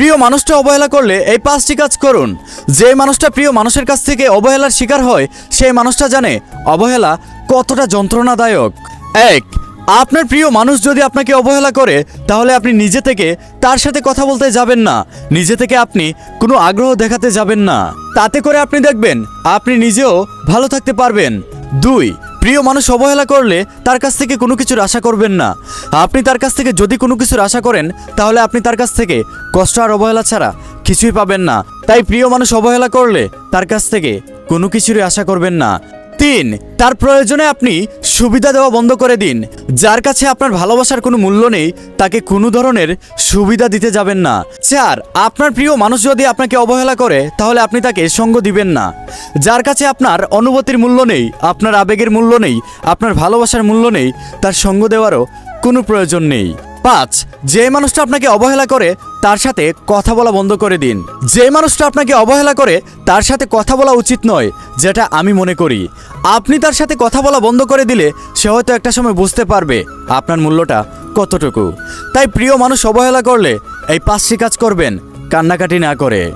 প্রিয় মানুষটা অবহেলা করলে এই পাঁচটি কাজ করুন। যে মানুষটা প্রিয় মানুষের কাছ থেকে অবহেলার শিকার হয়, সেই মানুষটা জানে অবহেলা কতটা যন্ত্রণাদায়ক। এক, আপনার প্রিয় মানুষ যদি আপনাকে অবহেলা করে, তাহলে আপনি নিজে থেকে তার সাথে কথা বলতে যাবেন না। নিজে থেকে আপনি কোনো আগ্রহ দেখাতে যাবেন না। তাতে করে আপনি দেখবেন, আপনি নিজেও ভালো থাকতে পারবেন। দুই প্রিয় মানুষ অবহেলা করলে তার কাছ থেকে কোনো কিছুর আশা করবেন না। আপনি তার কাছ থেকে যদি কোনো কিছুর আশা করেন, তাহলে আপনি তার কাছ থেকে কষ্ট আর অবহেলা ছাড়া কিছুই পাবেন না। তাই প্রিয় মানুষ অবহেলা করলে তার কাছ থেকে কোনো কিছুরই আশা করবেন না। তিন তার প্রয়োজনে আপনি সুবিধা দেওয়া বন্ধ করে দিন। যার কাছে আপনার ভালোবাসার কোনো মূল্য নেই, তাকে কোনো ধরনের সুবিধা দিতে যাবেন না। চার, আপনার প্রিয় মানুষ যদি আপনাকে অবহেলা করে, তাহলে আপনি তাকে সঙ্গ দিবেন না। যার কাছে আপনার অনুভূতির মূল্য নেই, আপনার আবেগের মূল্য নেই, আপনার ভালোবাসার মূল্য নেই, তার সঙ্গ দেওয়ারও কোনো প্রয়োজন নেই। পাঁচ, যে মানুষটা আপনাকে অবহেলা করে, তার সাথে কথা বলা বন্ধ করে দিন। যে মানুষটা আপনাকে অবহেলা করে, তার সাথে কথা বলা উচিত নয়, যেটা আমি মনে করি। আপনি তার সাথে কথা বলা বন্ধ করে দিলে, সে হয়তো একটা সময় বুঝতে পারবে আপনার মূল্যটা কতটুকু। তাই প্রিয় মানুষ অবহেলা করলে, এই পাঁচটি কাজ করবেন, কান্নাকাটি না করে।